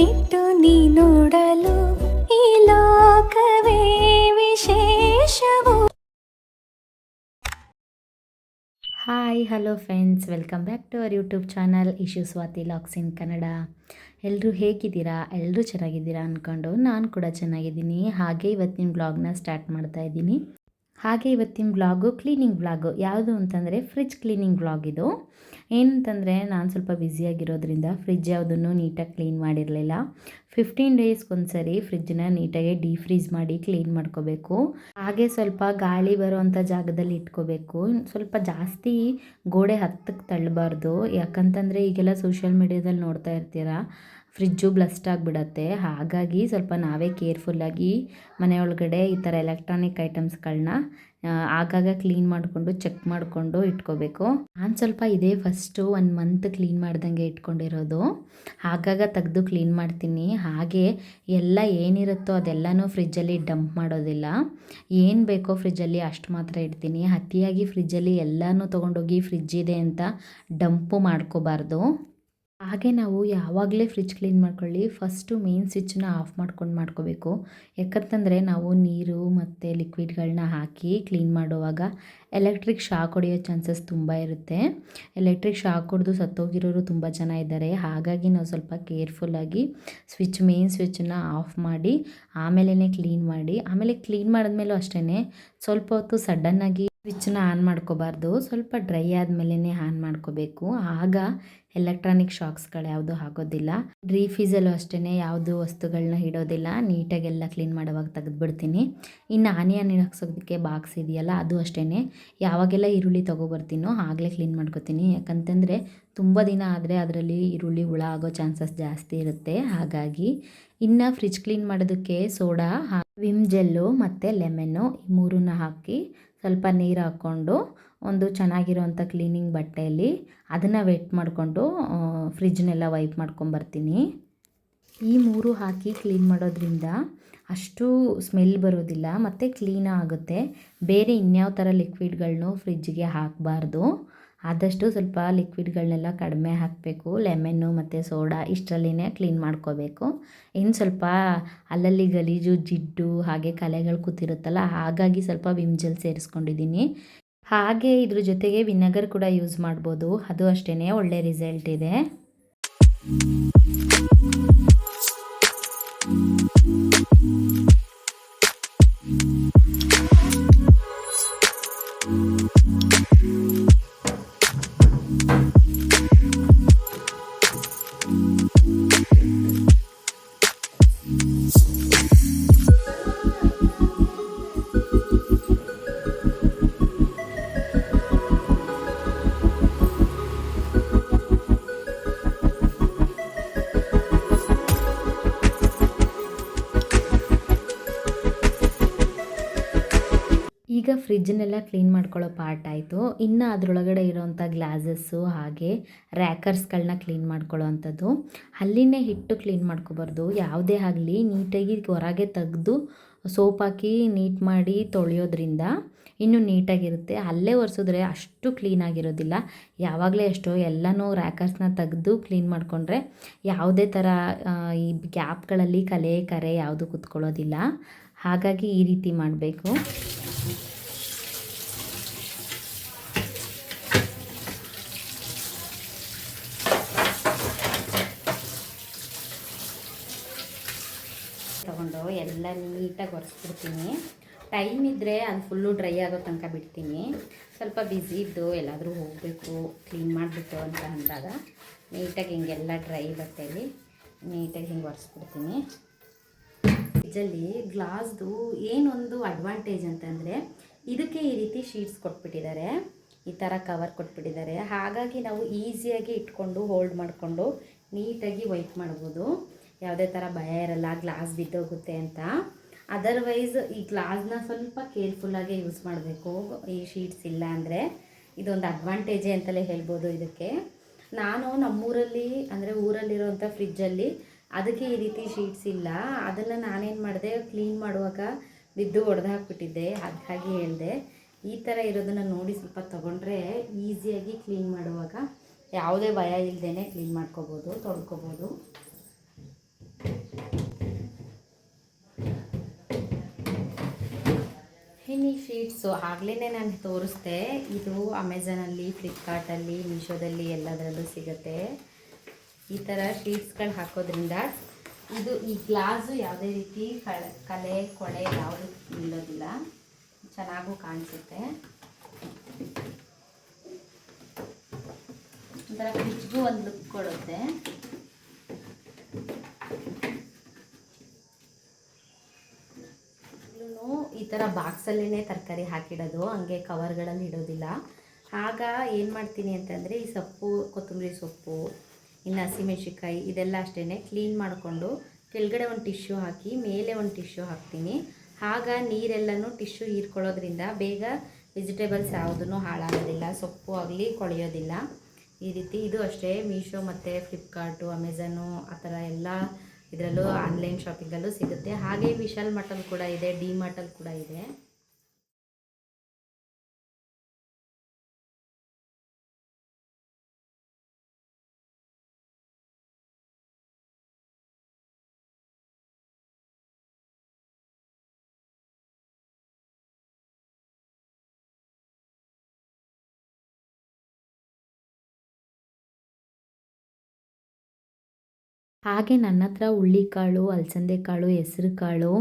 ಕಣ್ಣಿಟ್ಟು ನೀ ನೋಡಲು ಈ ಲೋಕವೇ ವಿಶೇಷವು. Hi hello friends welcome back to our YouTube channel issue Swati LOX in Kannada ಎಲ್ಲರೂ ಹೇಗಿದ್ದೀರಾ? ಎಲ್ಲರೂ ಚೆನ್ನಾಗಿದ್ದೀರಾ ಅಂದ್ಕೊಂಡು ನಾನು ಕೂಡ ಚೆನ್ನಾಗಿದ್ದೀನಿ. ಹಾಗೆ ಇವತ್ತಿನ ಬ್ಲಾಗ್ನ ಸ್ಟಾರ್ಟ್ ಮಾಡ್ತಾ ಇದ್ದೀನಿ. ಹಾಗೆ ಇವತ್ತಿನ ವ್ಲಾಗು ಕ್ಲೀನಿಂಗ್ ಬ್ಲಾಗು ಯಾವುದು ಅಂತಂದರೆ ಫ್ರಿಜ್ ಕ್ಲೀನಿಂಗ್ ಬ್ಲಾಗ್ ಇದು. ಏನಂತಂದರೆ ನಾನು ಸ್ವಲ್ಪ ಬ್ಯುಸಿಯಾಗಿರೋದ್ರಿಂದ ಫ್ರಿಜ್ ಯಾವುದನ್ನು ನೀಟಾಗಿ ಕ್ಲೀನ್ ಮಾಡಿರಲಿಲ್ಲ. ಫಿಫ್ಟೀನ್ ಡೇಸ್ಗೊಂದ್ಸರಿ ಫ್ರಿಜ್ನ ನೀಟಾಗಿ ಡೀಫ್ರೀಸ್ ಮಾಡಿ ಕ್ಲೀನ್ ಮಾಡ್ಕೋಬೇಕು. ಹಾಗೆ ಸ್ವಲ್ಪ ಗಾಳಿ ಬರೋವಂಥ ಜಾಗದಲ್ಲಿ ಇಟ್ಕೋಬೇಕು. ಸ್ವಲ್ಪ ಜಾಸ್ತಿ ಗೋಡೆ ಹತ್ತಕ್ಕೆ ತಳ್ಳಬಾರ್ದು. ಯಾಕಂತಂದರೆ ಈಗೆಲ್ಲ ಸೋಷಿಯಲ್ ಮೀಡ್ಯಾದಲ್ಲಿ ನೋಡ್ತಾ ಇರ್ತೀರಾ? ಫ್ರಿಜ್ಜು ಬ್ಲಸ್ಟ್ ಆಗಿಬಿಡತ್ತೆ. ಹಾಗಾಗಿ ಸ್ವಲ್ಪ ನಾವೇ ಕೇರ್ಫುಲ್ಲಾಗಿ ಮನೆ ಒಳಗಡೆ ಈ ಥರ ಎಲೆಕ್ಟ್ರಾನಿಕ್ ಐಟಮ್ಸ್ಗಳನ್ನ ಆಗಾಗ ಕ್ಲೀನ್ ಮಾಡಿಕೊಂಡು, ಚೆಕ್ ಮಾಡಿಕೊಂಡು ಇಟ್ಕೋಬೇಕು. ನಾನು ಸ್ವಲ್ಪ ಇದೇ ಫಸ್ಟು ಒಂದು ಮಂತ್ ಕ್ಲೀನ್ ಮಾಡ್ದಂಗೆ ಇಟ್ಕೊಂಡಿರೋದು. ಆಗಾಗ ತೆಗೆದು ಕ್ಲೀನ್ ಮಾಡ್ತೀನಿ. ಹಾಗೆ ಎಲ್ಲ ಏನಿರುತ್ತೋ ಅದೆಲ್ಲನೂ ಫ್ರಿಜ್ಜಲ್ಲಿ ಡಂಪ್ ಮಾಡೋದಿಲ್ಲ. ಏನು ಬೇಕೋ ಫ್ರಿಜ್ಜಲ್ಲಿ ಅಷ್ಟು ಮಾತ್ರ ಇಡ್ತೀನಿ. ಅತಿಯಾಗಿ ಫ್ರಿಜ್ಜಲ್ಲಿ ಎಲ್ಲನೂ ತೊಗೊಂಡೋಗಿ ಫ್ರಿಜ್ ಇದೆ ಅಂತ ಡಂಪು ಮಾಡ್ಕೋಬಾರ್ದು. ಹಾಗೆ ನಾವು ಯಾವಾಗಲೇ ಫ್ರಿಜ್ ಕ್ಲೀನ್ ಮಾಡ್ಕೊಳ್ಳಿ ಫಸ್ಟು ಮೇನ್ ಸ್ವಿಚ್ಚನ್ನ ಆಫ್ ಮಾಡ್ಕೊಂಡು ಮಾಡ್ಕೋಬೇಕು. ಯಾಕಂತಂದರೆ ನಾವು ನೀರು ಮತ್ತು ಲಿಕ್ವಿಡ್ಗಳನ್ನ ಹಾಕಿ ಕ್ಲೀನ್ ಮಾಡುವಾಗ ಎಲೆಕ್ಟ್ರಿಕ್ ಶಾಕ್ ಹೊಡೆಯೋ ಚಾನ್ಸಸ್ ತುಂಬ ಇರುತ್ತೆ. ಎಲೆಕ್ಟ್ರಿಕ್ ಶಾಕ್ ಹೊಡೆದು ಸತ್ತೋಗಿರೋರು ತುಂಬ ಜನ ಇದ್ದಾರೆ. ಹಾಗಾಗಿ ನಾವು ಸ್ವಲ್ಪ ಕೇರ್ಫುಲ್ಲಾಗಿ ಸ್ವಿಚ್ ಮೇನ್ ಸ್ವಿಚ್ಚನ್ನ ಆಫ್ ಮಾಡಿ ಆಮೇಲೆ ಕ್ಲೀನ್ ಮಾಡಿ, ಆಮೇಲೆ ಕ್ಲೀನ್ ಮಾಡಿದ್ಮೇಲೂ ಅಷ್ಟೇ ಸ್ವಲ್ಪ ಹೊತ್ತು ಸಡನ್ನಾಗಿ ಸ್ವಿಚ್ಚನ್ನ ಆನ್ ಮಾಡ್ಕೋಬಾರ್ದು. ಸ್ವಲ್ಪ ಡ್ರೈ ಆದಮೇಲೆ ಆನ್ ಮಾಡ್ಕೋಬೇಕು. ಆಗ ಎಲೆಕ್ಟ್ರಾನಿಕ್ ಶಾಕ್ಸ್ಗಳು ಯಾವುದು ಆಗೋದಿಲ್ಲ ಫೀಸಲ್ಲೂ ಅಷ್ಟೇ ಯಾವುದು ವಸ್ತುಗಳನ್ನ ಇಡೋದಿಲ್ಲ. ನೀಟಾಗೆಲ್ಲ ಕ್ಲೀನ್ ಮಾಡೋವಾಗ ತೆಗೆದುಬಿಡ್ತೀನಿ. ಇನ್ನು ಆನಿಯನ್ ಹಾಕ್ಸೋದಕ್ಕೆ ಬಾಕ್ಸ್ ಇದೆಯಲ್ಲ, ಅದು ಅಷ್ಟೇ ಯಾವಾಗೆಲ್ಲ ಈರುಳ್ಳಿ ತೊಗೊಬರ್ತೀನೋ ಆಗಲೇ ಕ್ಲೀನ್ ಮಾಡ್ಕೋತೀನಿ. ಯಾಕಂತಂದರೆ ತುಂಬ ದಿನ ಆದರೆ ಅದರಲ್ಲಿ ಈರುಳ್ಳಿ, ಹುಳ ಆಗೋ ಚಾನ್ಸಸ್ ಜಾಸ್ತಿ ಇರುತ್ತೆ. ಹಾಗಾಗಿ ಇನ್ನು ಫ್ರಿಜ್ ಕ್ಲೀನ್ ಮಾಡೋದಕ್ಕೆ ಸೋಡಾ ವಿಮ್ ಜೆಲ್ಲು ಮತ್ತು ಲೆಮನ್ನು ಈ ಮೂರನ್ನ ಹಾಕಿ ಸ್ವಲ್ಪ ನೀರು ಹಾಕ್ಕೊಂಡು ಒಂದು ಚೆನ್ನಾಗಿರೋವಂಥ ಕ್ಲೀನಿಂಗ್ ಬಟ್ಟೆಯಲ್ಲಿ ಅದನ್ನು ವೆಟ್ ಮಾಡಿಕೊಂಡು ಫ್ರಿಜ್ನೆಲ್ಲ ವೈಪ್ ಮಾಡ್ಕೊಂಬರ್ತೀನಿ ಈ ಮೂರು ಹಾಕಿ ಕ್ಲೀನ್ ಮಾಡೋದ್ರಿಂದ ಅಷ್ಟು ಸ್ಮೆಲ್ ಬರೋದಿಲ್ಲ, ಮತ್ತು ಕ್ಲೀನ್ ಆಗುತ್ತೆ. ಬೇರೆ ಇನ್ಯಾವ ಥರ ಲಿಕ್ವಿಡ್ಗಳನ್ನೂ ಫ್ರಿಜ್ಗೆ ಹಾಕಬಾರ್ದು. ಆದಷ್ಟು ಸ್ವಲ್ಪ ಲಿಕ್ವಿಡ್ಗಳನ್ನೆಲ್ಲ ಕಡಿಮೆ ಹಾಕಬೇಕು. ಲೆಮೆನ್ನು ಮತ್ತು ಸೋಡಾ ಇಷ್ಟರಲ್ಲಿನೇ ಕ್ಲೀನ್ ಮಾಡ್ಕೋಬೇಕು. ಇನ್ನು ಸ್ವಲ್ಪ ಅಲ್ಲಲ್ಲಿ ಗಲೀಜು, ಜಿಡ್ಡು ಹಾಗೆ ಕಲೆಗಳು ಕೂತಿರುತ್ತಲ್ಲ, ಹಾಗಾಗಿ ಸ್ವಲ್ಪ ವಿಮ್ ಜೆಲ್ ಸೇರಿಸ್ಕೊಂಡಿದ್ದೀನಿ. ಹಾಗೆ ಇದ್ರ ಜೊತೆಗೆ ವಿನೆಗರ್ ಕೂಡ ಯೂಸ್ ಮಾಡ್ಬೋದು. ಅದು ಅಷ್ಟೇ ಒಳ್ಳೆ ರಿಸಲ್ಟ್ ಇದೆ. ಫ್ರಿಜ್ಜನ್ನೆಲ್ಲ ಕ್ಲೀನ್ ಮಾಡ್ಕೊಳ್ಳೋ ಪಾರ್ಟ್ ಆಯಿತು. ಇನ್ನು ಅದರೊಳಗಡೆ ಇರೋವಂಥ ಗ್ಲಾಸಸ್ಸು ಹಾಗೆ ರ್ಯಾಕರ್ಸ್ಗಳನ್ನ ಕ್ಲೀನ್ ಮಾಡ್ಕೊಳ್ಳೋ ಅಂಥದ್ದು ಅಲ್ಲಿನೇ ಹಿಟ್ಟು ಕ್ಲೀನ್ ಮಾಡ್ಕೋಬಾರ್ದು. ಯಾವುದೇ ಆಗಲಿ ನೀಟಾಗಿ ಹೊರಗೆ ತೆಗೆದು ಸೋಪ್ ಹಾಕಿ ನೀಟ್ ಮಾಡಿ ತೊಳೆಯೋದ್ರಿಂದ ಇನ್ನೂ ನೀಟಾಗಿರುತ್ತೆ. ಅಲ್ಲೇ ಒರೆಸಿದ್ರೆ ಅಷ್ಟು ಕ್ಲೀನಾಗಿರೋದಿಲ್ಲ ಯಾವಾಗಲೇ ಅಷ್ಟು ಎಲ್ಲನೂ ರ್ಯಾಕರ್ಸ್ನ ತೆಗೆದು ಕ್ಲೀನ್ ಮಾಡಿಕೊಂಡ್ರೆ ಯಾವುದೇ ಥರ ಈ ಗ್ಯಾಪ್ಗಳಲ್ಲಿ ಕಲೆ, ಕರೆ ಯಾವುದು ಕುತ್ಕೊಳ್ಳೋದಿಲ್ಲ. ಹಾಗಾಗಿ ಈ ರೀತಿ ಮಾಡಬೇಕು. ಎಲ್ಲ ನೀಟಾಗಿ ಒರೆಸ್ಬಿಡ್ತೀನಿ. ಟೈಮ್ ಇದ್ದರೆ ಅದು ಫುಲ್ಲು ಡ್ರೈ ಆಗೋ ತನಕ ಬಿಡ್ತೀನಿ. ಸ್ವಲ್ಪ ಬ್ಯುಸಿ ಇದ್ದು ಎಲ್ಲಾದರೂ ಹೋಗಬೇಕು ಕ್ಲೀನ್ ಮಾಡಿಬಿಟ್ಟು ಅಂತ ಅಂದಾಗ ನೀಟಾಗಿ ಹಿಂಗೆಲ್ಲ ಡ್ರೈ ಬಟ್ಟೆಯಲ್ಲಿ ನೀಟಾಗಿ ಹಿಂಗೆ ಒರೆಸ್ಬಿಡ್ತೀನಿ. ಫ್ರಿಜ್ಜಲ್ಲಿ ಗ್ಲಾಸ್ದು ಏನೊಂದು ಅಡ್ವಾಂಟೇಜ್ ಅಂತಂದರೆ ಇದಕ್ಕೆ ಈ ರೀತಿ ಶೀಟ್ಸ್ ಕೊಟ್ಬಿಟ್ಟಿದ್ದಾರೆ. ಈ ಥರ ಕವರ್ ಕೊಟ್ಬಿಟ್ಟಿದ್ದಾರೆ. ಹಾಗಾಗಿ ನಾವು ಈಸಿಯಾಗಿ ಇಟ್ಕೊಂಡು ಹೋಲ್ಡ್ ಮಾಡಿಕೊಂಡು ನೀಟಾಗಿ ವೈಪ್ ಮಾಡ್ಬೋದು. ಯಾವುದೇ ಥರ ಭಯ ಇರಲ್ಲ, ಗ್ಲಾಸ್ ಬಿದ್ದೋಗುತ್ತೆ ಅಂತ. ಅದರ್ವೈಸ್ ಈ ಗ್ಲಾಸ್ನ ಸ್ವಲ್ಪ ಕೇರ್ಫುಲ್ಲಾಗಿ ಯೂಸ್ ಮಾಡಬೇಕು. ಈ ಶೀಟ್ಸ್ ಇಲ್ಲ ಅಂದರೆ ಇದೊಂದು ಅಡ್ವಾಂಟೇಜೇ ಅಂತಲೇ ಹೇಳ್ಬೋದು ಇದಕ್ಕೆ. ನಾನು ನಮ್ಮೂರಲ್ಲಿ ಅಂದರೆ ಊರಲ್ಲಿರೋಂಥ ಫ್ರಿಜ್ಜಲ್ಲಿ ಅದಕ್ಕೆ ಈ ರೀತಿ ಶೀಟ್ಸ್ ಇಲ್ಲ. ಅದನ್ನು ನಾನೇನು ಮಾಡಿದೆ ಕ್ಲೀನ್ ಮಾಡುವಾಗ ಬಿದ್ದು ಒಡೆದು ಹಾಕ್ಬಿಟ್ಟಿದ್ದೆ. ಹಾಗಾಗಿ ಹೇಳಿದೆ, ಈ ಥರ ಇರೋದನ್ನು ನೋಡಿ ಸ್ವಲ್ಪ ತೊಗೊಂಡ್ರೆ ಈಸಿಯಾಗಿ ಕ್ಲೀನ್ ಮಾಡುವಾಗ ಯಾವುದೇ ಭಯ ಇಲ್ಲದೇ ಕ್ಲೀನ್ ಮಾಡ್ಕೋಬೋದು, ತೊಳ್ಕೊಬೋದು. ಇನ್ನು ಶೀಟ್ಸು ಆಗಲೇ ನಾನು ತೋರಿಸ್ದೆ. ಇದು ಅಮೆಝಾನಲ್ಲಿ ಫ್ಲಿಪ್ಕಾರ್ಟಲ್ಲಿ ಮೀಶೋದಲ್ಲಿ ಎಲ್ಲದರಲ್ಲೂ ಸಿಗುತ್ತೆ. ಈ ಥರ ಶೀಟ್ಸ್ಗಳು ಹಾಕೋದ್ರಿಂದ ಇದು ಈ ಗ್ಲಾಸು ಯಾವುದೇ ರೀತಿ ಕಲೆ, ಕೊಳೆ ಯಾವುದೂ ನಿಲ್ಲೋದಿಲ್ಲ ಚೆನ್ನಾಗೂ ಕಾಣಿಸುತ್ತೆ. ಒಂಥರ ಫ್ರಿಜ್ಗೂ ಒಂದು ಲುಕ್ ಕೊಡುತ್ತೆ. ಥರ ಬಾಕ್ಸಲ್ಲೇ ತರಕಾರಿ ಹಾಕಿಡೋದು, ಹಂಗೆ ಕವರ್ಗಳಲ್ಲಿ ಇಡೋದಿಲ್ಲ. ಆಗ ಏನು ಮಾಡ್ತೀನಿ ಅಂತಂದರೆ ಈ ಸೊಪ್ಪು, ಕೊತ್ತಂಬರಿ ಸೊಪ್ಪು, ಇನ್ನು ಹಸಿಮೆಣ್ಸಿನ್ಕಾಯಿ ಇದೆಲ್ಲ ಅಷ್ಟೇ ಕ್ಲೀನ್ ಮಾಡಿಕೊಂಡು ಕೆಳಗಡೆ ಒಂದು ಟಿಶ್ಯೂ ಹಾಕಿ, ಮೇಲೆ ಒಂದು ಟಿಶ್ಯೂ ಹಾಕ್ತೀನಿ. ಆಗ ನೀರೆಲ್ಲನೂ ಟಿಶ್ಯೂ ಹೀರ್ಕೊಳ್ಳೋದ್ರಿಂದ ಬೇಗ ವೆಜಿಟೇಬಲ್ಸ್ ಯಾವುದೂ ಹಾಳಾಗೋದಿಲ್ಲ, ಸೊಪ್ಪು ಆಗಲಿ ಕೊಳೆಯೋದಿಲ್ಲ. ಈ ರೀತಿ ಇದು ಅಷ್ಟೇ ಮೀಶೋ ಮತ್ತು ಫ್ಲಿಪ್ಕಾರ್ಟು ಅಮೆಝಾನು ಆ ಥರ ಎಲ್ಲ ಇದರಲ್ಲೂ ಆನ್ಲೈನ್ ಶಾಪಿಂಗಲ್ಲೂ ಸಿಗುತ್ತೆ. ಹಾಗೆ ವಿಶಾಲ್ ಮಟಲ್ ಕೂಡ ಇದೆ ಡಿ ಮಟಲ್ ಕೂಡ ಇದೆ. ಹಾಗೆ ನನ್ನ ಹತ್ರ ಹುಳ್ಳಿಕಾಳು ಅಲಸಂದೆ ಕಾಳು, ಹೆಸ್ರು ಕಾಳು,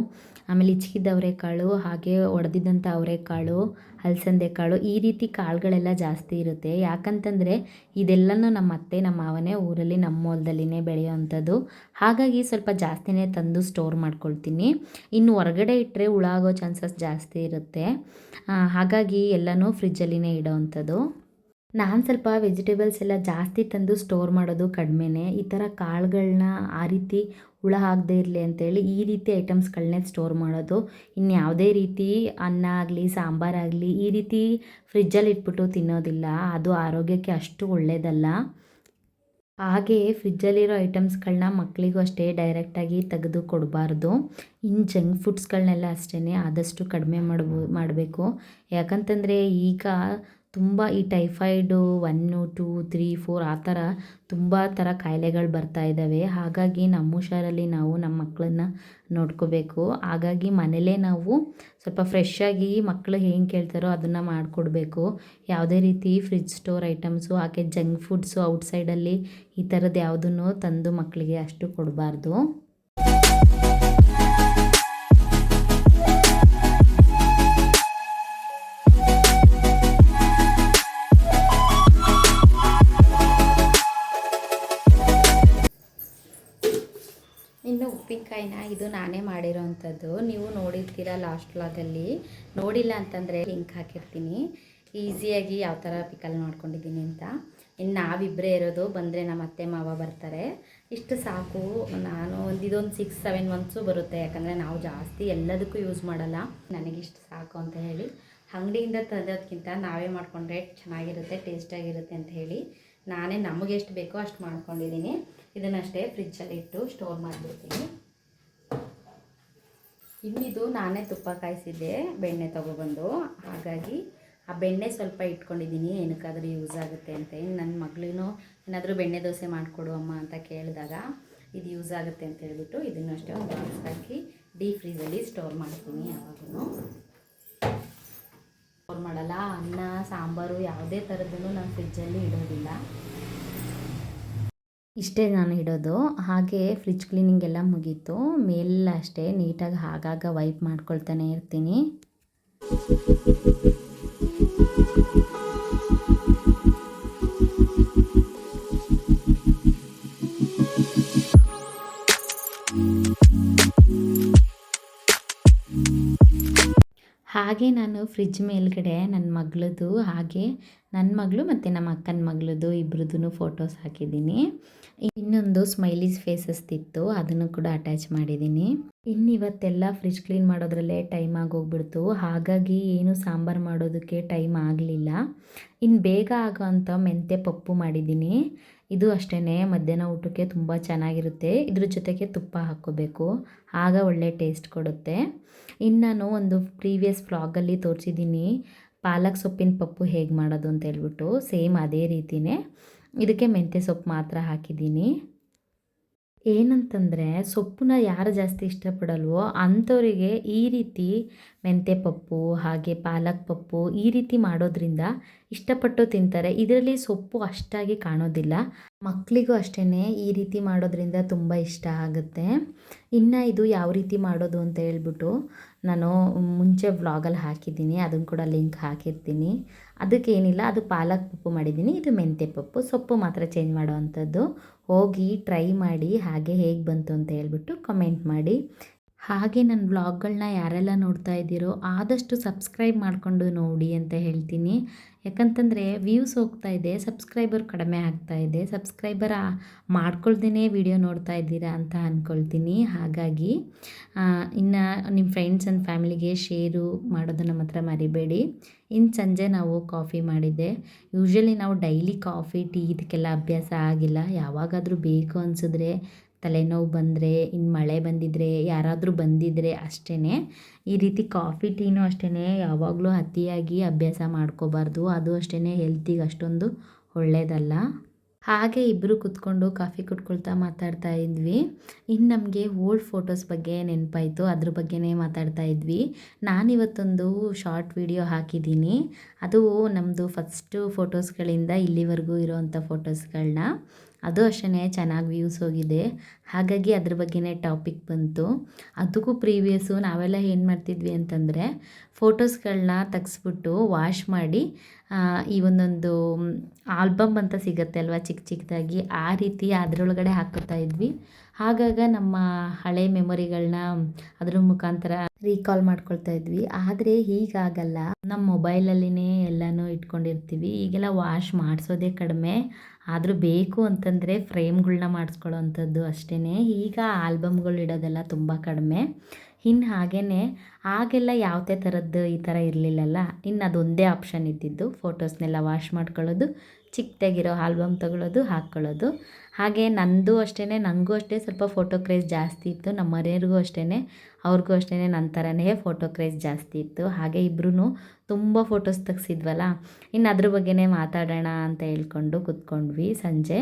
ಆಮೇಲೆ ಹಿಚ್ಕಿದ ಅವರೆಕಾಳು ಹಾಗೆ ಒಡೆದಿದ್ದಂಥ ಅವರೆಕಾಳು ಅಲಸಂದೆ ಕಾಳು ಈ ರೀತಿ ಕಾಳುಗಳೆಲ್ಲ ಜಾಸ್ತಿ ಇರುತ್ತೆ. ಯಾಕಂತಂದರೆ ಇದೆಲ್ಲನೂ ನಮ್ಮ ಅತ್ತೆ, ನಮ್ಮ ಮಾವನೇ ಊರಲ್ಲಿ ನಮ್ಮ ಹೊಲದಲ್ಲಿನೇ ಬೆಳೆಯೋವಂಥದ್ದು. ಹಾಗಾಗಿ ಸ್ವಲ್ಪ ಜಾಸ್ತಿನೇ ತಂದು ಸ್ಟೋರ್ ಮಾಡ್ಕೊಳ್ತೀನಿ. ಇನ್ನು ಹೊರಗಡೆ ಇಟ್ಟರೆ ಹುಳ ಆಗೋ ಚಾನ್ಸಸ್ ಜಾಸ್ತಿ ಇರುತ್ತೆ. ಹಾಗಾಗಿ ಎಲ್ಲನೂ ಫ್ರಿಜ್ಜಲ್ಲಿನೇ ಇಡೋವಂಥದ್ದು. ನಾನು ಸ್ವಲ್ಪ ವೆಜಿಟೇಬಲ್ಸ್ ಎಲ್ಲ ಜಾಸ್ತಿ ತಂದು ಸ್ಟೋರ್ ಮಾಡೋದು ಕಡಿಮೆನೇ. ಈ ಥರ ಕಾಳುಗಳನ್ನ ಆ ರೀತಿ ಹುಳ ಆಗದೆ ಇರಲಿ ಅಂತೇಳಿ ಈ ರೀತಿ ಐಟಮ್ಸ್ಗಳನ್ನೇ ಸ್ಟೋರ್ ಮಾಡೋದು. ಇನ್ನು ಯಾವುದೇ ರೀತಿ ಅನ್ನ ಆಗಲಿ ಸಾಂಬಾರಾಗಲಿ ಈ ರೀತಿ ಫ್ರಿಜ್ಜಲ್ಲಿ ಇಟ್ಬಿಟ್ಟು ತಿನ್ನೋದಿಲ್ಲ. ಅದು ಆರೋಗ್ಯಕ್ಕೆ ಅಷ್ಟು ಒಳ್ಳೆಯದಲ್ಲ ಹಾಗೆ ಫ್ರಿಜ್ಜಲ್ಲಿರೋ ಐಟಮ್ಸ್ಗಳನ್ನ ಮಕ್ಕಳಿಗೂ ಅಷ್ಟೇ ಡೈರೆಕ್ಟಾಗಿ ತೆಗೆದು ಕೊಡಬಾರ್ದು. ಇನ್ನು ಜಂಕ್ ಫುಡ್ಸ್ಗಳನ್ನೆಲ್ಲ ಅಷ್ಟೇ ಆದಷ್ಟು ಕಡಿಮೆ ಮಾಡ್ಬೋ, ಮಾಡಬೇಕು. ಯಾಕಂತಂದರೆ ಈಗ ತುಂಬ ಈ typhoid one, two, three, four ಆ ಥರ ತುಂಬ ಥರ ಕಾಯಿಲೆಗಳು ಬರ್ತಾ ಇದ್ದಾವೆ. ಹಾಗಾಗಿ ನಮ್ಮ ಹುಷಾರಲ್ಲಿ ನಾವು ನಮ್ಮ ಮಕ್ಕಳನ್ನ ನೋಡ್ಕೋಬೇಕು. ಹಾಗಾಗಿ ಮನೇಲೇ ನಾವು ಸ್ವಲ್ಪ ಫ್ರೆಶ್ಶಾಗಿ ಮಕ್ಕಳು ಏನು ಕೇಳ್ತಾರೋ ಅದನ್ನು ಮಾಡಿಕೊಡ್ಬೇಕು. ಯಾವುದೇ ರೀತಿ ಫ್ರಿಜ್ ಸ್ಟೋರ್ ಐಟಮ್ಸು ಹಾಗೆ ಜಂಕ್ ಫುಡ್ಸು ಔಟ್ಸೈಡಲ್ಲಿ ಈ ಥರದ್ದು ಯಾವುದನ್ನು ತಂದು ಮಕ್ಕಳಿಗೆ ಅಷ್ಟು ಕೊಡಬಾರ್ದು. ಉಪ್ಪಿನಕಾಯಿನ ಇದು ನಾನೇ ಮಾಡಿರೋವಂಥದ್ದು ನೀವು ನೋಡಿರ್ತೀರ ಲಾಸ್ಟ್ ವ್ಲಾಗಲ್ಲಿ ನೋಡಿಲ್ಲ ಅಂತಂದರೆ ಲಿಂಕ್ ಹಾಕಿರ್ತೀನಿ. ಈಸಿಯಾಗಿ ಯಾವ ಥರ ಪಿಕಲ್ ಮಾಡ್ಕೊಂಡಿದ್ದೀನಿ ಅಂತ. ಇನ್ನು ನಾವಿಬ್ಬರೇ ಇರೋದು, ಬಂದರೆ ನಮ್ಮ ಅತ್ತೆ ಮಾವ ಬರ್ತಾರೆ. ಇಷ್ಟು ಸಾಕು. ನಾನು ಒಂದು ಇದೊಂದು ಸಿಕ್ಸ್ ಸೆವೆನ್ ಮಂತ್ಸು ಬರುತ್ತೆ. ಯಾಕಂದರೆ ನಾವು ಜಾಸ್ತಿ ಎಲ್ಲದಕ್ಕೂ ಯೂಸ್ ಮಾಡಲ್ಲ. ನನಗಿಷ್ಟು ಸಾಕು ಅಂತ ಹೇಳಿ. ಅಂಗಡಿಯಿಂದ ತಂದೋದಕ್ಕಿಂತ ನಾವೇ ಮಾಡಿಕೊಂಡ್ರೆ ಚೆನ್ನಾಗಿರುತ್ತೆ ಟೇಸ್ಟಾಗಿರುತ್ತೆ ಅಂತ ಹೇಳಿ. ನಾನೇ ನಮಗೆ ಎಷ್ಟು ಬೇಕೋ ಅಷ್ಟು ಮಾಡ್ಕೊಂಡಿದ್ದೀನಿ. ಇದನ್ನಷ್ಟೇ ಫ್ರಿಜ್ಜಲ್ಲಿಟ್ಟು ಸ್ಟೋರ್ ಮಾಡಿಬಿಡ್ತೀನಿ. ಇನ್ನಿದು ನಾನೇ ತುಪ್ಪ ಕಾಯಿಸಿದ್ದೆ, ಬೆಣ್ಣೆ ತೊಗೊಬಂದು. ಹಾಗಾಗಿ ಆ ಬೆಣ್ಣೆ ಸ್ವಲ್ಪ ಇಟ್ಕೊಂಡಿದ್ದೀನಿ, ಏನಕ್ಕಾದ್ರೂ ಯೂಸ್ ಆಗುತ್ತೆ ಅಂತ. ಇನ್ನು ನನ್ನ ಮಗಳೂ ಏನಾದರೂ ಬೆಣ್ಣೆ ದೋಸೆ ಮಾಡಿಕೊಡು ಅಮ್ಮ ಅಂತ ಕೇಳಿದಾಗ ಇದು ಯೂಸ್ ಆಗುತ್ತೆ ಅಂತ ಹೇಳ್ಬಿಟ್ಟು ಇದನ್ನು ಅಷ್ಟೇ ಒಂದು ಬಾಕ್ಸ್ ಹಾಕಿ ಡೀಪ್ ಫ್ರೀಸಲ್ಲಿ ಸ್ಟೋರ್ ಮಾಡ್ತೀನಿ ಯಾವಾಗೂ ಸ್ಟೋರ್ ಮಾಡಲ್ಲ, ಅನ್ನ, ಸಾಂಬಾರು ಯಾವುದೇ ಥರದ್ದನ್ನು ನಾನು ಫ್ರಿಜ್ಜಲ್ಲಿ ಇಡೋದಿಲ್ಲ. ಇಷ್ಟೇ ನಾನು ಇಡೋದು. ಹಾಗೆ ಫ್ರಿಜ್ ಕ್ಲೀನಿಂಗ್ ಎಲ್ಲ ಮುಗೀತು. ಮೇಲೆಲ್ಲ ಅಷ್ಟೇ ನೀಟಾಗಿ ಆಗಾಗ ವೈಪ್ ಮಾಡ್ಕೊಳ್ತಾನೆ ಇರ್ತೀನಿ. ಹಾಗೆ ನಾನು ಫ್ರಿಜ್ ಮೇಲ್ಗಡೆ ನನ್ನ ಮಗಳದು ಹಾಗೆ ನನ್ನ ಮಗಳು ಮತ್ತು ನಮ್ಮ ಅಕ್ಕನ ಮಗಳದು ಇಬ್ರದ್ದು ಫೋಟೋಸ್ ಹಾಕಿದ್ದೀನಿ. ಇನ್ನೊಂದು ಸ್ಮೈಲೀಸ್ ಫೇಸಸ್ದಿತ್ತು ಅದನ್ನು ಕೂಡ ಅಟ್ಯಾಚ್ ಮಾಡಿದ್ದೀನಿ. ಇನ್ನು ಇವತ್ತೆಲ್ಲ ಫ್ರಿಜ್ ಕ್ಲೀನ್ ಮಾಡೋದ್ರಲ್ಲೇ ಟೈಮ್ ಆಗೋಗ್ಬಿಡ್ತು. ಹಾಗಾಗಿ ಏನು ಸಾಂಬಾರು ಮಾಡೋದಕ್ಕೆ ಟೈಮ್ ಆಗಲಿಲ್ಲ. ಇನ್ನು ಬೇಗ ಆಗೋವಂಥ ಮೆಂತ್ಯ ಪಪ್ಪು ಮಾಡಿದ್ದೀನಿ. ಇದು ಅಷ್ಟೇ ಮಧ್ಯಾಹ್ನ ಊಟಕ್ಕೆ ತುಂಬ ಚೆನ್ನಾಗಿರುತ್ತೆ. ಇದ್ರ ಜೊತೆಗೆ ತುಪ್ಪ ಹಾಕ್ಕೋಬೇಕು. ಆಗ ಒಳ್ಳೆ ಟೇಸ್ಟ್ ಕೊಡುತ್ತೆ. ಇನ್ನು ನಾನು ಒಂದು ಪ್ರೀವಿಯಸ್ ಫ್ಲಾಗಲ್ಲಿ ತೋರಿಸಿದ್ದೀನಿ, ಪಾಲಕ್ ಸೊಪ್ಪಿನ ಪಪ್ಪು ಹೇಗೆ ಮಾಡೋದು ಅಂತ ಹೇಳ್ಬಿಟ್ಟು. ಸೇಮ್ ಅದೇ ರೀತಿಯೇ ಇದಕ್ಕೆ ಮೆಂತ್ಯ ಸೊಪ್ಪು ಮಾತ್ರ ಹಾಕಿದ್ದೀನಿ. ಏನಂತಂದರೆ ಸೊಪ್ಪನ್ನ ಯಾರು ಜಾಸ್ತಿ ಇಷ್ಟಪಡಲ್ವೋ ಅಂಥವರಿಗೆ ಈ ರೀತಿ ಮೆಂತ್ಯ ಪಪ್ಪು ಹಾಗೆ ಪಾಲಕ್ ಪಪ್ಪು ಈ ರೀತಿ ಮಾಡೋದ್ರಿಂದ ಇಷ್ಟಪಟ್ಟು ತಿಂತಾರೆ. ಇದರಲ್ಲಿ ಸೊಪ್ಪು ಅಷ್ಟಾಗಿ ಕಾಣೋದಿಲ್ಲ. ಮಕ್ಕಳಿಗೂ ಅಷ್ಟೇ ಈ ರೀತಿ ಮಾಡೋದ್ರಿಂದ ತುಂಬ ಇಷ್ಟ ಆಗುತ್ತೆ. ಇನ್ನು ಇದು ಯಾವ ರೀತಿ ಮಾಡೋದು ಅಂತ ಹೇಳ್ಬಿಟ್ಟು ನಾನು ಮುಂಚೆ ವ್ಲಾಗಲ್ಲಿ ಹಾಕಿದ್ದೀನಿ. ಅದನ್ನು ಕೂಡ ಲಿಂಕ್ ಹಾಕಿರ್ತೀನಿ. ಅದಕ್ಕೇನಿಲ್ಲ, ಅದು ಪಾಲಕ್ ಪಪ್ಪು ಮಾಡಿದ್ದೀನಿ. ಇದು ಮೆಂತ್ಯ ಪಪ್ಪು. ಸೊಪ್ಪು ಮಾತ್ರ ಚೇಂಜ್ ಮಾಡೋ ಅಂಥದ್ದು ಹೋಗಿ ಟ್ರೈ ಮಾಡಿ ಹಾಗೆ ಹೇಗೆ ಬಂತು ಅಂತ ಹೇಳ್ಬಿಟ್ಟು ಕಮೆಂಟ್ ಮಾಡಿ. ಹಾಗೆ ನನ್ನ ವ್ಲಾಗ್ಗಳನ್ನ ಯಾರೆಲ್ಲ ನೋಡ್ತಾ ಇದ್ದೀರೋ ಆದಷ್ಟು ಸಬ್ಸ್ಕ್ರೈಬ್ ಮಾಡಿಕೊಂಡು ನೋಡಿ ಅಂತ ಹೇಳ್ತೀನಿ. ಯಾಕಂತಂದರೆ ವ್ಯೂಸ್ ಹೋಗ್ತಾ ಇದೆ ಸಬ್ಸ್ಕ್ರೈಬರ್ ಕಡಿಮೆ ಆಗ್ತಾ ಇದೆ ಸಬ್ಸ್ಕ್ರೈಬರ್ ಮಾಡ್ಕೊಳ್ದೇ ವಿಡಿಯೋ ನೋಡ್ತಾ ಇದ್ದೀರಾ ಅಂತ ಅಂದ್ಕೊಳ್ತೀನಿ ಹಾಗಾಗಿ ಇನ್ನು ನಿಮ್ಮ ಫ್ರೆಂಡ್ಸ್ ಆ್ಯಂಡ್ ಫ್ಯಾಮಿಲಿಗೆ ಶೇರು ಮಾಡೋದನ್ನು ಮಾತ್ರ ಮರಿಬೇಡಿ. ಇನ್ನು ಸಂಜೆ ನಾವು ಕಾಫಿ ಮಾಡಿದ್ದೆ. ಯೂಶ್ವಲಿ ನಾವು ಡೈಲಿ ಕಾಫಿ ಟೀ ಇದಕ್ಕೆಲ್ಲ ಅಭ್ಯಾಸ ಆಗಿಲ್ಲ. ಯಾವಾಗಾದರೂ ಬೇಕು ಅನಿಸಿದ್ರೆ ತಲೆನೋವು ಬಂದರೆ ಇನ್ನು ಮಳೆ ಬಂದಿದ್ದರೆ ಯಾರಾದರೂ ಬಂದಿದ್ದರೆ ಅಷ್ಟೇ ಈ ರೀತಿ ಕಾಫಿ, ಟೀನೂ ಅಷ್ಟೇ ಯಾವಾಗಲೂ ಅತಿಯಾಗಿ ಅಭ್ಯಾಸ ಮಾಡ್ಕೋಬಾರ್ದು. ಅದು ಅಷ್ಟೇ ಹೆಲ್ತಿಗೆ ಅಷ್ಟೊಂದು ಒಳ್ಳೆಯದಲ್ಲ ಹಾಗೆ ಇಬ್ಬರು ಕುತ್ಕೊಂಡು ಕಾಫಿ ಕುಟ್ಕೊಳ್ತಾ ಮಾತಾಡ್ತಾ ಇದ್ವಿ. ಇನ್ನು ನಮಗೆ ಓಲ್ಡ್ ಫೋಟೋಸ್ ಬಗ್ಗೆ ನೆನಪಾಯಿತು. ಅದ್ರ ಬಗ್ಗೆನೇ ಮಾತಾಡ್ತಾ ಇದ್ವಿ. ನಾನಿವತ್ತೊಂದು ಶಾರ್ಟ್ ವಿಡಿಯೋ ಹಾಕಿದ್ದೀನಿ. ಅದು ನಮ್ಮದು ಫಸ್ಟು ಫೋಟೋಸ್ಗಳಿಂದ ಇಲ್ಲಿವರೆಗೂ ಇರೋವಂಥ ಫೋಟೋಸ್ಗಳನ್ನ. ಅದು ಅಷ್ಟೇ ಚೆನ್ನಾಗಿ ವ್ಯೂಸ್ ಹೋಗಿದೆ. ಹಾಗಾಗಿ ಅದ್ರ ಬಗ್ಗೆನೇ ಟಾಪಿಕ್ ಬಂತು. ಅದಕ್ಕೂ ಪ್ರೀವಿಯಸ್ಸು ನಾವೆಲ್ಲ ಏನು ಮಾಡ್ತಿದ್ವಿ ಅಂತಂದರೆ ಫೋಟೋಸ್ಗಳನ್ನ ತೆಗ್ಸ್ಬಿಟ್ಟು ವಾಶ್ ಮಾಡಿ ಈ ಒಂದೊಂದು ಆಲ್ಬಮ್ ಅಂತ ಸಿಗುತ್ತೆ ಅಲ್ವಾ ಚಿಕ್ಕ ಚಿಕ್ಕದಾಗಿ ಆ ರೀತಿ ಅದರೊಳಗಡೆ ಹಾಕೋತಾ ಇದ್ವಿ. ಆಗಾಗ ನಮ್ಮ ಹಳೆ ಮೆಮೊರಿಗಳನ್ನ ಅದ್ರ ಮುಖಾಂತರ ರೀಕಾಲ್ ಮಾಡ್ಕೊಳ್ತಾ ಇದ್ವಿ. ಆದರೆ ಹೀಗಾಗಲ್ಲ, ನಮ್ಮ ಮೊಬೈಲಲ್ಲಿನೇ ಎಲ್ಲನೂ ಇಟ್ಕೊಂಡಿರ್ತೀವಿ. ಈಗೆಲ್ಲ ವಾಶ್ ಮಾಡಿಸೋದೇ ಕಡಿಮೆ. ಆದರೂ ಬೇಕು ಅಂತಂದರೆ ಫ್ರೇಮ್ಗಳನ್ನ ಮಾಡಿಸ್ಕೊಳ್ಳೋ ಅಂಥದ್ದು ಅಷ್ಟೇ ಈಗ ಆಲ್ಬಮ್ಗಳು ಇಡೋದೆಲ್ಲ ತುಂಬ ಕಡಿಮೆ. ಇನ್ನು ಹಾಗೇ ಆಗೆಲ್ಲ ಯಾವುದೇ ಥರದ್ದು ಈ ಥರ ಇರಲಿಲ್ಲಲ್ಲ. ಇನ್ನು ಅದೊಂದೇ ಆಪ್ಷನ್ ಇದ್ದಿದ್ದು. ಫೋಟೋಸ್ನೆಲ್ಲ ವಾಶ್ ಮಾಡ್ಕೊಳ್ಳೋದು. ಚಿಕ್ಕದಾಗಿರೋ ಆಲ್ಬಮ್ ತಗೊಳ್ಳೋದು ಹಾಕ್ಕೊಳ್ಳೋದು ಹಾಗೆ ನಂದು ಅಷ್ಟೇ ನನಗೂ ಅಷ್ಟೇ ಸ್ವಲ್ಪ ಫೋಟೋ ಕ್ರೇಜ್ ಜಾಸ್ತಿ ಇತ್ತು. ನಮ್ಮ ಮನೆಯವ್ರಿಗೂ ಅಷ್ಟೇ ಅವ್ರಿಗೂ ಅಷ್ಟೇ ನನ್ನ ಥರನೇ ಫೋಟೋ ಕ್ರೇಜ್ ಜಾಸ್ತಿ ಇತ್ತು. ಹಾಗೆ ಇಬ್ಬರೂ ತುಂಬ ಫೋಟೋಸ್ ತೆಗ್ಸಿದ್ವಲ್ಲ? ಇನ್ನು ಅದ್ರ ಬಗ್ಗೆನೇ ಮಾತಾಡೋಣ ಅಂತ ಹೇಳ್ಕೊಂಡು ಕೂತ್ಕೊಂಡ್ವಿ ಸಂಜೆ.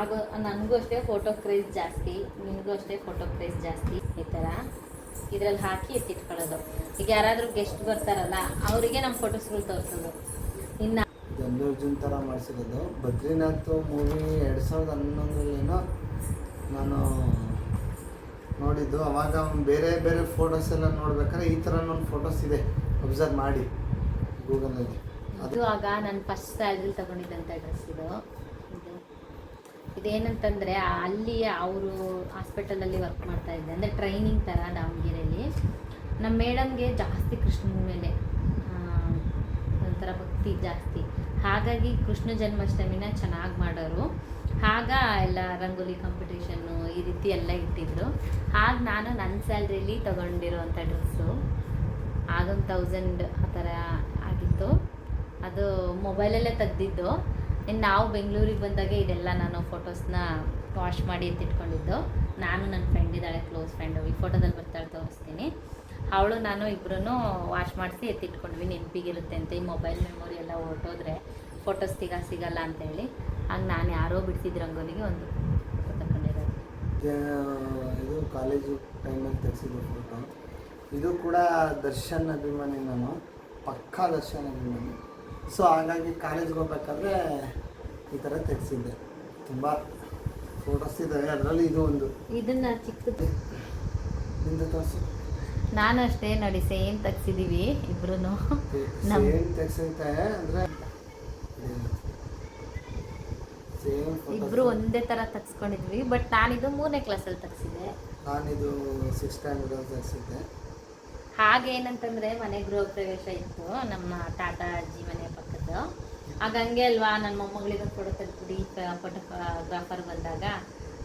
ಆಗ ನನಗೂ ಅಷ್ಟೇ ಫೋಟೋ ಕ್ರೇಜ್ ಜಾಸ್ತಿ ನಿನಗೂ ಅಷ್ಟೇ ಫೋಟೋ ಕ್ರೇಜ್ ಜಾಸ್ತಿ ಈ ಥರ ಇದ್ರಲ್ಲಿ ಹಾಕಿ ಎತ್ತಿಟ್ಕೊಳ್ಳೋದು. ಈಗ ಯಾರಾದರೂ ಗೆಸ್ಟ್ ಬರ್ತಾರಲ್ಲ ಅವರಿಗೆ ನಮ್ಮ ಫೋಟೋಸ್ಗಳು ತೋರಿಸೋದು. ಇನ್ನು ಅರ್ಜುನ್ ಥರ ಮಾಡಿಸಿರೋದು. ಬದ್ರಿನಾಥ್ ಮೂವಿ ಎರಡು ಸಾವಿರದ ಹನ್ನೊಂದರಲ್ಲೇನೋ ನಾನು ನೋಡಿದ್ದು. ಅವಾಗ ಅವ್ನು ಬೇರೆ ಬೇರೆ ಫೋಟೋಸ್ ಎಲ್ಲ ನೋಡ್ಬೇಕಾದ್ರೆ ಈ ಥರ ಒಂದು ಫೋಟೋಸ್ ಇದೆ. ಅಬ್ಸರ್ವ್ ಮಾಡಿ ಗೂಗಲಲ್ಲಿ ಅದು ಆಗ ನಾನು ಫಸ್ಟ್ ಸ್ಯಾಲ್ರಿ ತಗೊಂಡಿದ್ದಂಥ ಡ್ರೆಸ್ ಇದು. ಇದು. ಇದೇನಂತಂದರೆ ಅಲ್ಲಿ ಅವರು ಹಾಸ್ಪಿಟಲಲ್ಲಿ ವರ್ಕ್ ಮಾಡ್ತಾ ಇದ್ದೆ. ಅಂದರೆ ಟ್ರೈನಿಂಗ್ ಥರ ದಾವಣಗೆರೆಯಲ್ಲಿ ನಮ್ಮ ಮೇಡಮ್ಗೆ ಜಾಸ್ತಿ ಕೃಷ್ಣನ ಮೇಲೆ ಒಂಥರ ಭಕ್ತಿ ಜಾಸ್ತಿ. ಹಾಗಾಗಿ ಕೃಷ್ಣ ಜನ್ಮಾಷ್ಟಮಿನ ಚೆನ್ನಾಗಿ ಮಾಡೋರು. ಆಗ ಎಲ್ಲ ರಂಗೋಲಿ ಕಾಂಪಿಟೇಷನ್ನು ಈ ರೀತಿ ಎಲ್ಲ ಇಟ್ಟಿದ್ರು. ಆಗ ನಾನು ನನ್ನ ಸ್ಯಾಲ್ರಿಲಿ ತೊಗೊಂಡಿರೋವಂಥ ಡ್ರೆಸ್ಸು ಆಗೊಂದು ತೌಸಂಡ್ ಆ ಥರ ಆಗಿತ್ತು. ಅದು ಮೊಬೈಲಲ್ಲೇ ತೆಗ್ದಿದ್ದು. ಇನ್ನು ನಾವು ಬೆಂಗಳೂರಿಗೆ ಬಂದಾಗ ಇದೆಲ್ಲ ನಾನು ಫೋಟೋಸ್ನ ವಾಶ್ ಮಾಡಿ ಎತ್ತಿಟ್ಕೊಂಡಿದ್ದು ನಾನು ನನ್ನ ಫ್ರೆಂಡ್ ಇದ್ದಾಳೆ ಕ್ಲೋಸ್ ಫ್ರೆಂಡು ಈ ಫೋಟೋದಲ್ಲಿ ಬರ್ತಾಳೆ ತೋರಿಸ್ತೀನಿ. ಅವಳು, ನಾನು ಇಬ್ಬರೂ ವಾಶ್ ಮಾಡಿಸಿ ಎತ್ತಿಟ್ಕೊಂಡ್ವಿ. ನೆನಪಿಗಿರುತ್ತೆ ಅಂತ. ಈ ಮೊಬೈಲ್ ಮೆಮೊರಿ ಎಲ್ಲ ಹೊರಟೋದ್ರೆ ಫೋಟೋಸ್ ಸಿಗ, ಸಿಗಲ್ಲ ಅಂತೇಳಿ. ಹಾಗೆ ನಾನು ಯಾರೋ ಬಿಡಿಸಿದ ರಂಗೋಲಿಗೆ ಒಂದು ಫೋಟೋ ತಗೊಂಡಿರೋದು ಇದು ಕಾಲೇಜು ಟೈಮಲ್ಲಿ ತೆಗೆಸಿದ್ದು ಫೋಟೋ ಇದು ಕೂಡ ದರ್ಶನ್ ಅಭಿಮಾನಿ ನಾನು ಪಕ್ಕಾ ದರ್ಶನ್ ಅಭಿಮಾನಿ. ಸೊ ಹಾಗಾಗಿ ಕಾಲೇಜ್ಗೆ ಹೋಗ್ಬೇಕಾದ್ರೆ ಈ ತರ ತೆಗೆಸಿದ್ದೆ. ತುಂಬ ಫೋಟೋಸ್ ಇದ್ದಾವೆ ಅದರಲ್ಲಿ ಇದು ಒಂದು. ಇದನ್ನ ಚಿಕ್ಕದು. ನಿಂದು ತೋರಿಸು. ನಾನು ಅಷ್ಟೇ ನೋಡಿ ಸೇಮ್ ತೆಗ್ಸಿದೀವಿ ಇಬ್ರು ಸೇಮ್ ತೆಗ್ಸೈತೆ ಅಂದ್ರೆ ಸೇಮ್ ಇಬ್ರು ಒಂದೇ ತರ ತೆಗ್ಸ್ಕೊಂಡಿದ್ವಿ ಬಟ್ ನಾನಿದು ಮೂರನೇ ಕ್ಲಾಸಲ್ಲಿ ನಾನು ನಾನಿದು ಸಿಕ್ಸ್ ಸ್ಟ್ಯಾಂಡರ್ಡ್ ತೆಗ್ಸಿದ್ದೆ. ಹಾಗೆ ಏನಂತಂದ್ರೆ ಮನೆ ಗೃಹ ಪ್ರವೇಶ ಇತ್ತು. ನಮ್ಮ ತಾತ ಅಜ್ಜಿ ಮನೆ ಆಗ ಹಂಗೆ ಅಲ್ವಾ ನನ್ನ ಮೊಮ್ಮಗಳಿಗೆ ಫೋಟೋ ತೆಗೆದ್ಬಿಡಿ ಫೋಟೋಗ್ರಾಫರ್ ಬಂದಾಗ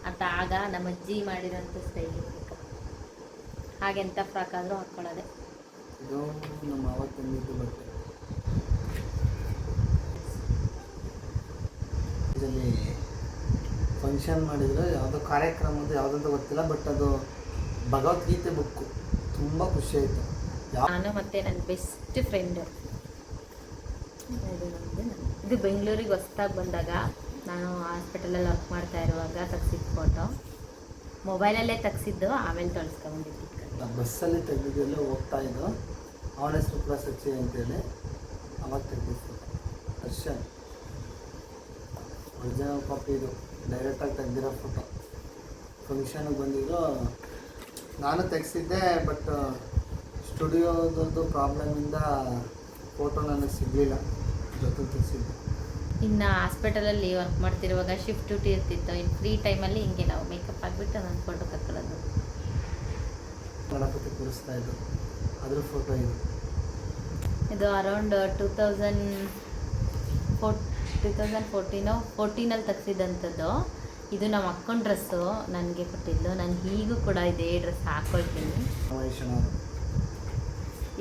ಅಂತ ಆಗ ನಮ್ಮ ಅಜ್ಜಿ ಮಾಡಿರೋಂಥ ಸ್ಟೈಲ್ ಇರಬೇಕು. ಹಾಗೆ ಎಂಥ ಫ್ರಾಕ್ ಆದರೂ ಹಾಕ್ಕೊಳ್ಳೋದೆ ಇದರಲ್ಲಿ ಫಂಕ್ಷನ್ ಮಾಡಿದ್ರು ಯಾವುದೋ ಕಾರ್ಯಕ್ರಮದ್ದು ಯಾವುದಂತ ಗೊತ್ತಿಲ್ಲ ಬಟ್ ಅದು ಭಗವದ್ಗೀತೆ ಬುಕ್ಕು ತುಂಬ ಖುಷಿ ಆಯಿತು. ನಾನು ಮತ್ತೆ ನನ್ನ ಬೆಸ್ಟ್ ಫ್ರೆಂಡ್ ಇದು ಬೆಂಗಳೂರಿಗೆ ಹೊಸ್ದಾಗಿ ಬಂದಾಗ ನಾನು ಹಾಸ್ಪಿಟಲಲ್ಲಿ ವರ್ಕ್ ಮಾಡ್ತಾ ಇರುವಾಗ ತೆಗ್ಸಿದ್ದು ಫೋಟೋ ಮೊಬೈಲಲ್ಲೇ ತೆಗ್ಸಿದ್ದು, ಆಮೇಲೆ ತೊಳ್ಸ್ಕೊಂಬಂದಿದ್ದು ಬಸ್ಸಲ್ಲೇ ತೆಗೆದಿದ್ದೆಲ್ಲ ಹೋಗ್ತಾ ಇದ್ದು. ಅವನ ಹೆಸರು ಸಚಿ ಅಂತೇಳಿ ಅವಾಗ ತೆಗೆದಿತ್ತು. ಅಷ್ಟೇ ಒರಿಜಿನಲ್ ಕಾಪಿ ಇದು. ಡೈರೆಕ್ಟಾಗಿ ತೆಗೆದಿರೋ ಫೋಟೋ ಫಂಕ್ಷನಿಗೆ ಬಂದಿದ್ದು. ನಾನು ತೆಗೆಸಿದ್ದೆ ಬಟ್ ಸ್ಟುಡಿಯೋದೊಂದು ಪ್ರಾಬ್ಲಮಿಂದ ಫೋಟೋ ನನಗೆ ಸಿಗಲಿಲ್ಲ. ಜೊತೆ ತೆಗೆಸಿದ್ದೆ. ಇನ್ನು ಹಾಸ್ಪಿಟಲಲ್ಲಿ ವರ್ಕ್ ಮಾಡ್ತಿರುವಾಗ ಶಿಫ್ಟ್ ಡ್ಯೂಟಿ ಇರ್ತಿತ್ತು. ಇನ್ನು ಫ್ರೀ ಟೈಮಲ್ಲಿ ಹಿಂಗೆ ನಾವು ಮೇಕಪ್ ಆಗಿಬಿಟ್ಟು ನಾನು ಫೋಟೋ ಕತ್ಕೊಳ್ಳೋದು ಗಣಪತಿ ಕೂರಿಸ್ತಾ ಇದ್ದರು ಅದ್ರ ಫೋಟೋ ಇದು. ಇದು around two thousand four two thousand fourteen ಫೋರ್ಟೀನಲ್ಲಿ ತೆಗ್ಸಿದಂಥದ್ದು. ಇದು ನಮ್ಮ ಅಕ್ಕನ ಡ್ರೆಸ್ಸು ನನಗೆ ಕೊಟ್ಟಿದ್ದು. ನಾನು ಈಗೂ ಕೂಡ ಇದೇ ಡ್ರೆಸ್ ಹಾಕೊಳ್ತೀನಿ.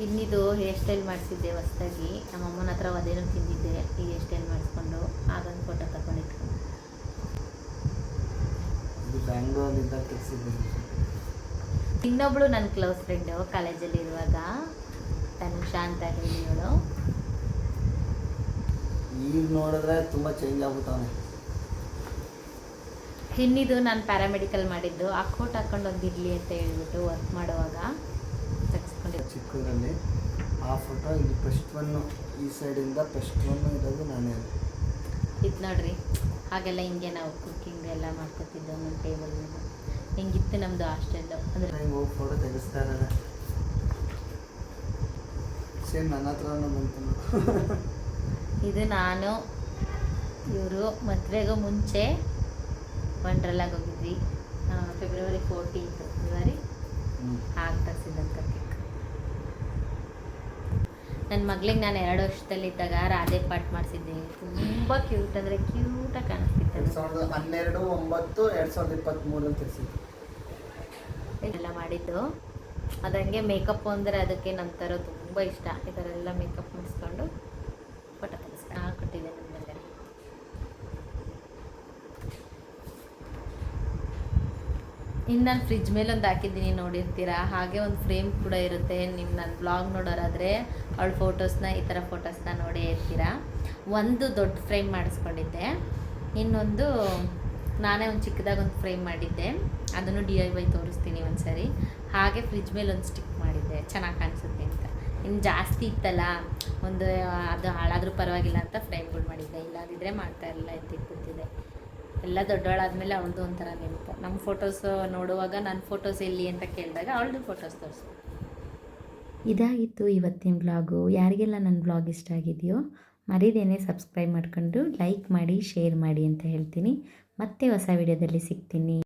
ಇನ್ನಿದು ಹೇರ್ ಸ್ಟೈಲ್ ಮಾಡಿಸಿದ್ದೆ ಹೊಸ್ದಾಗಿ. ನಮ್ಮ ಅಮ್ಮನ ಹತ್ರ ಅದೇನೋ ತಿಂದಿದ್ದೆ ಈ ಹೇರ್ ಸ್ಟೈಲ್ ಮಾಡಿಸ್ಕೊಂಡು. ಫೋಟೋ ತಗೊಂಡಿಟ್ಕೊಂಡು ಇದು ಬ್ಯಾಂಗ್ಳೂರಲ್ಲಿದ್ದಾಗ ತೆಗೆಸಿದ್ದೀನಿ ಇನ್ನೊಬ್ಳು ನನ್ನ ಕ್ಲೋಸ್ ಫ್ರೆಂಡು ಕಾಲೇಜಲ್ಲಿ ಇರುವಾಗ. ತನುಷಾ ಶಾಂತ ಹೇಳಿ ಇವಳು. ಈಗ ನೋಡಿದ್ರೆ ತುಂಬ ಚೇಂಜ್ ಆಗ್ಬಿಟ್ಟವನೆ. ಇನ್ನಿದು ನಾನು ಪ್ಯಾರಾಮೆಡಿಕಲ್ ಮಾಡಿದ್ದು. ಆ ಕೋಟ್ ಹಾಕೊಂಡು ಒಂದಿರಲಿ ಅಂತ ಹೇಳ್ಬಿಟ್ಟು ವರ್ಕ್ ಮಾಡುವಾಗ ತೆಗೆಸ್ಕೊಂಡಿದ್ದು. ಚಿಕ್ಕದರಲ್ಲಿ ಆ ಫೋಟೋ ಇಲ್ಲಿ ಫಸ್ಟ್ ಒನ್ನು ಈ ಸೈಡಿಂದ ಫಸ್ಟ್ ಒನ್ನು ಇರೋದು ನಾನೇ. ಇದು ನೋಡ್ರಿ ಹಾಗೆಲ್ಲ ಹಿಂಗೆ ನಾವು ಕುಕ್ಕಿಂಗ್ ಎಲ್ಲ ಮಾಡ್ಕೊತಿದ್ದೋ ನಮ್ಮ ಟೇಬಲ್ ಮೇಲೆ ಹಿಂಗಿತ್ತು ನಮ್ಮದು ಹಾಸ್ಟೆಲ್ಲು ಅಂದರೆ ಫೋಟೋ ತೆಗೆಸ್ತಾ ಇರೋದೆ. ಸೇಮ್ ನನ್ನ ಹತ್ರನೂ ಬಂತು. ಇದು ನಾನು ಇವರು ಮದುವೆಗೂ ಮುಂಚೆ ವಂಡ್ರಲ್ಲಾಗ ಹೋಗಿದ್ವಿ. ಫೆಬ್ರವರಿ ಫೋರ್ಟೀನ್ತ್ ಫೆಬ್ರವರಿ ಆಗ ಕೇಕ್ ನನ್ನ ಮಗಳಿಗೆ ನಾನು ಎರಡು ವರ್ಷದಲ್ಲಿದ್ದಾಗ ರಾಧೆ ಪಾಠ ಮಾಡಿಸಿದ್ದೆ. ತುಂಬ ಕ್ಯೂಟ್ ಅಂದರೆ ಕ್ಯೂಟಾಗಿ ಕಾಣಿಸ್ತಿತ್ತು. ಎರಡು ಸಾವಿರದ ಹನ್ನೆರಡು ಒಂಬತ್ತು ಎರಡು ಸಾವಿರದ ಇಪ್ಪತ್ತ್ಮೂರು ಇದೆಲ್ಲ ಮಾಡಿದ್ದು. ಅದಂಗೆ ಮೇಕಪ್ ಅಂದರೆ ಅದಕ್ಕೆ ನಂತರ ತುಂಬ ಇಷ್ಟ. ಈ ಥರ ಎಲ್ಲ ಮೇಕಪ್ ಮಾಡಿಸ್ಕೊಂಡು ಫೋಟೋ ತೆಗೆಸ್ಕೊಂಡು ಹಾಕ್ಕೊಟ್ಟಿದ್ದೆ ನನ್ನ ಮೇಲೆ ಇನ್ನು ನಾನು ಫ್ರಿಜ್ ಮೇಲೆ ಒಂದು ಹಾಕಿದ್ದೀನಿ, ನೋಡಿರ್ತೀರಾ? ಹಾಗೆ ಒಂದು ಫ್ರೇಮ್ ಕೂಡ ಇರುತ್ತೆ. ನಿಮ್ಮ ನನ್ನ ಬ್ಲಾಗ್ ನೋಡೋರಾದರೆ ಅವಳ ಫೋಟೋಸ್ನ, ಈ ಥರ ಫೋಟೋಸ್ನ ನೋಡೇ ಇರ್ತೀರಾ? ಒಂದು ದೊಡ್ಡ ಫ್ರೇಮ್ ಮಾಡಿಸ್ಕೊಂಡಿದ್ದೆ. ಇನ್ನೊಂದು, ನಾನೇ ಒಂದು ಚಿಕ್ಕದಾಗಿ ಒಂದು ಫ್ರೇಮ್ ಮಾಡಿದ್ದೆ. ಅದನ್ನು ಡಿ ಐ ವೈ ತೋರಿಸ್ತೀನಿ ಒಂದು ಸರಿ ಹಾಗೆ ಫ್ರಿಜ್ ಮೇಲೆ ಒಂದು ಸ್ಟಿಕ್ ಮಾಡಿದ್ದೆ. ಚೆನ್ನಾಗಿ ಕಾಣಿಸುತ್ತೆ ಅಂತ. ಇನ್ನು ಜಾಸ್ತಿ ಇತ್ತಲ್ಲ, ಒಂದು, ಅದು ಹಾಳಾದರೂ ಪರವಾಗಿಲ್ಲ ಅಂತ ಫ್ರೇಮ್ಗಳು ಮಾಡಿದ್ದೆ. ಇಲ್ಲದಿದ್ದರೆ ಮಾಡ್ತಾ ಇರಲಿಲ್ಲ ಎತ್ತಿಟ್ಬಿಡ್ತಿದ್ದೆ ಎಲ್ಲ ದೊಡ್ಡವಳಾದ್ಮೇಲೆ ಅವಳದು ಒಂಥರ ನೆನಪು. ನಮ್ಮ ಫೋಟೋಸ್ ನೋಡುವಾಗ ನನ್ನ ಫೋಟೋಸ್ ಎಲ್ಲಿ ಅಂತ ಕೇಳಿದಾಗ ಅವಳದು ಫೋಟೋಸ್ ತೋರಿಸು. ಇದಾಗಿತ್ತು ಇವತ್ತಿನ ಬ್ಲಾಗು ಯಾರಿಗೆಲ್ಲ ನನ್ನ ಬ್ಲಾಗ್ ಇಷ್ಟ ಆಗಿದೆಯೋ ಮರಿದೇನೆ ಸಬ್ಸ್ಕ್ರೈಬ್ ಮಾಡ್ಕೊಂಡು ಲೈಕ್ ಮಾಡಿ ಶೇರ್ ಮಾಡಿ ಅಂತ ಹೇಳ್ತೀನಿ. ಮತ್ತೆ ಹೊಸ ವಿಡಿಯೋದಲ್ಲಿ ಸಿಗ್ತೀನಿ.